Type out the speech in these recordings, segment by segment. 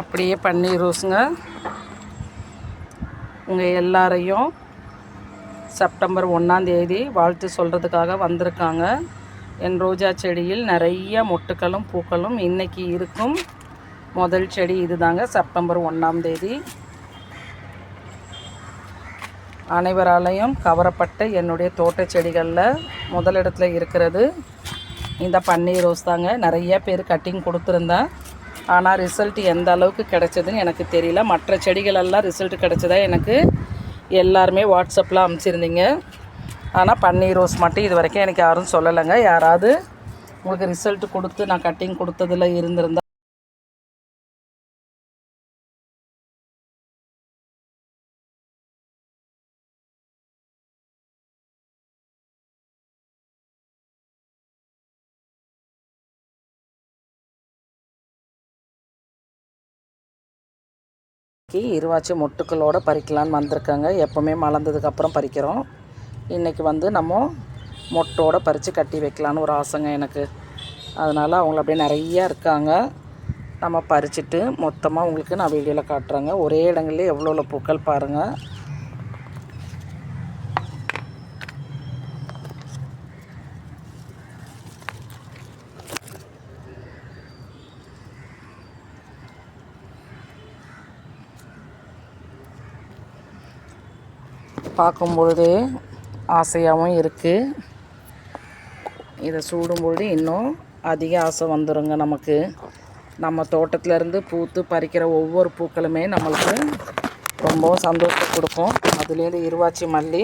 அப்படியே பன்னீர் ரோஸுங்க. உங்கள் எல்லாரையும் செப்டம்பர் ஒன்றாந்தேதி வாழ்த்து சொல்கிறதுக்காக வந்திருக்காங்க. என் ரோஜா செடியில் நிறைய மொட்டுக்களும் பூக்களும் இன்றைக்கி இருக்கும். முதல் செடி இதுதாங்க செப்டம்பர் ஒன்றாம் தேதி. அனைவராலையும் கவரப்பட்ட என்னுடைய தோட்ட செடிகளில் முதலிடத்துல இருக்கிறது. இந்த பன்னீர் ரோஸ் தாங்க நிறைய பேர் கட்டிங் கொடுத்துருந்தேன். ஆனால் ரிசல்ட் எந்த அளவுக்கு கிடச்சதுன்னு எனக்கு தெரியல. மற்ற செடிகளெல்லாம் ரிசல்ட் கிடச்சதா எனக்கு எல்லாருமே வாட்ஸ்அப்பில் அனுப்பிச்சிருந்தீங்க. ஆனால் பன்னீர் ரோஸ் மட்டும் இது வரைக்கும் எனக்கு யாரும் சொல்லலைங்க. யாராவது உங்களுக்கு ரிசல்ட் கொடுத்து நான் கட்டிங் கொடுத்ததில் இருந்திருந்தா இன்றைக்கி இருவாச்சி மொட்டுக்களோடு பறிக்கலான்னு வந்திருக்காங்க. எப்போவுமே மலர்ந்ததுக்கப்புறம் பறிக்கிறோம். இன்றைக்கி வந்து நம்ம மொட்டோடு பறித்து கட்டி வைக்கலான்னு ஒரு ஆசைங்க எனக்கு. அதனால் அவங்கள அப்படியே நிறையா இருக்காங்க. நம்ம பறிச்சுட்டு மொத்தமாக உங்களுக்கு நான் வீடியோவில் காட்டுறேங்க. ஒரே இடங்கள்லேயே எவ்வளோ எவ்வளோ பூக்கள் பாருங்கள் பார்க்கும்பொழுது ஆசையாகவும் இருக்குது இதை சூடும் பொழுது இன்னும் அதிக ஆசை வந்துடுங்க நமக்கு. நம்ம தோட்டத்துலேருந்து பூத்து பறிக்கிற ஒவ்வொரு பூக்களுமே நம்மளுக்கு ரொம்ப சந்தோஷத்தை கொடுக்கும். அதுலேருந்து இருவாச்சி மல்லி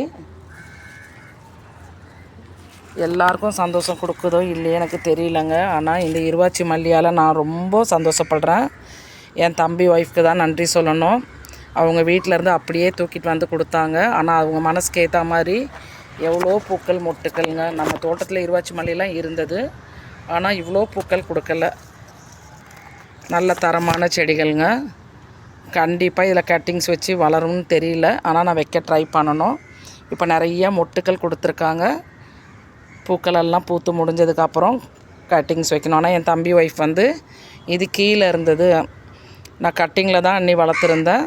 எல்லாருக்கும் சந்தோஷம் கொடுக்குதோ இல்லையே எனக்கு தெரியலங்க. ஆனால் இந்த இருவாச்சி மல்லியால் நான் ரொம்ப சந்தோஷப்படுறேன். என் தம்பி ஒய்ஃப்க்கு தான் நன்றி சொல்லணும். அவங்க வீட்டிலேருந்து அப்படியே தூக்கிட்டு வந்து கொடுத்தாங்க. ஆனால் அவங்க மனசுக்கு ஏற்ற மாதிரி எவ்வளோ பூக்கள் மொட்டுக்கள்ங்க. நம்ம தோட்டத்தில் இருவாச்சி மல்லிலாம் இருந்தது. ஆனால் இவ்வளோ பூக்கள் கொடுக்கல. நல்ல தரமான செடிகள்ங்க. கண்டிப்பாக இதில் கட்டிங்ஸ் வச்சு வளரும்னு தெரியல. ஆனால் நான் வைக்க ட்ரை பண்ணணும். இப்போ நிறைய மொட்டுக்கள் கொடுத்துருக்காங்க. பூக்களெல்லாம் பூத்து முடிஞ்சதுக்கப்புறம் கட்டிங்ஸ் வைக்கணும். ஆனால் என் தம்பி ஒய்ஃப் வந்து இது கீழே இருந்தது. நான் கட்டிங்கில் தான் அன்னி வளர்த்துருந்தேன்.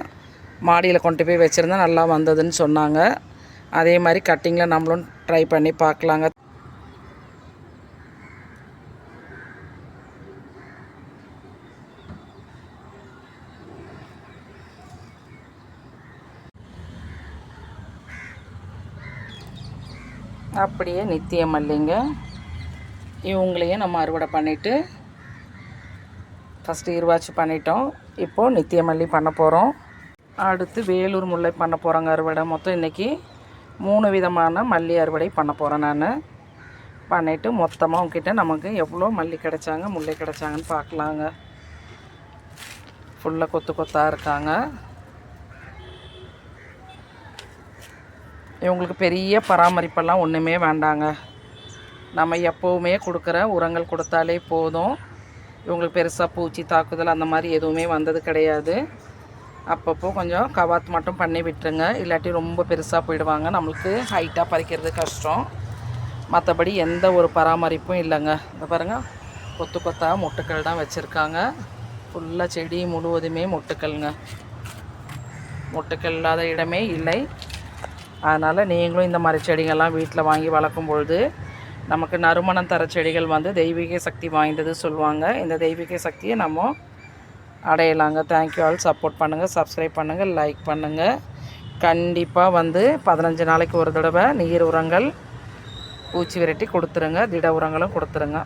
மாடியில் கொண்டு போய் வச்சுருந்தா நல்லா வந்ததுன்னு சொன்னாங்க. அதே மாதிரி கட்டிங்கில் நம்மளும் ட்ரை பண்ணி பார்க்கலாங்க. அப்படியே நித்திய மல்லிங்க இவங்களையும் நம்ம அறுவடை பண்ணிவிட்டு ஃபஸ்ட்டு இருவாச்சு பண்ணிட்டோம். இப்போது நித்திய மல்லி பண்ண போகிறோம் அடுத்து வேலூர் முல்லை பண்ண போகிறேங்க அறுவடை. மொத்தம் இன்றைக்கி மூணு விதமான மல்லி அறுவடை பண்ண போகிறேன் நான். பண்ணிவிட்டு மொத்தமாக உங்ககிட்ட நமக்கு எவ்வளோ மல்லி கிடைச்சாங்க முல்லை கிடைச்சாங்கன்னு பார்க்கலாங்க. ஃபுல்லாக கொத்து கொத்தாக இருக்காங்க. இவங்களுக்கு பெரிய பராமரிப்பெல்லாம் ஒன்றுமே வேண்டாங்க. நம்ம எப்போவுமே கொடுக்குற உரங்கள் கொடுத்தாலே போதும். இவங்களுக்கு பெருசாக பூச்சி தாக்குதல் அந்த மாதிரி எதுவுமே வந்தது கிடையாது. அப்பப்போ கொஞ்சம் கவாத் மட்டும் பண்ணி விட்டுருங்க. இல்லாட்டி ரொம்ப பெருசாக போயிடுவாங்க. நம்மளுக்கு ஹைட்டாக பறிக்கிறது கஷ்டம். மற்றபடி எந்த ஒரு பராமரிப்பும் இல்லைங்க. இந்த பாருங்கள் கொத்து கொத்தாக மொட்டுக்கள் தான் வச்சுருக்காங்க. ஃபுல்லாக செடி முழுவதுமே மொட்டுக்கள்ங்க. மொட்டுக்கள் இல்லாத இடமே இல்லை. அதனால் நீங்களும் இந்த மாதிரி செடிகள்லாம் வீட்டில் வாங்கி வளர்க்கும் பொழுது நமக்கு நறுமணம் தர செடிகள் வந்து தெய்வீக சக்தி வாய்ந்தது சொல்லுவாங்க. இந்த தெய்வீக சக்தியை நம்ம அடையலாங்க. தேங்க்யூ ஆல் சப்போர்ட் பண்ணுங்கள் சப்ஸ்கிரைப் பண்ணுங்கள் லைக் பண்ணுங்கள் கண்டிப்பாக வந்து பதினஞ்சு நாளைக்கு ஒரு தடவை நீர் உரங்கள் பூச்சி விரட்டி கொடுத்துருங்க திட உரங்களும் கொடுத்துருங்க.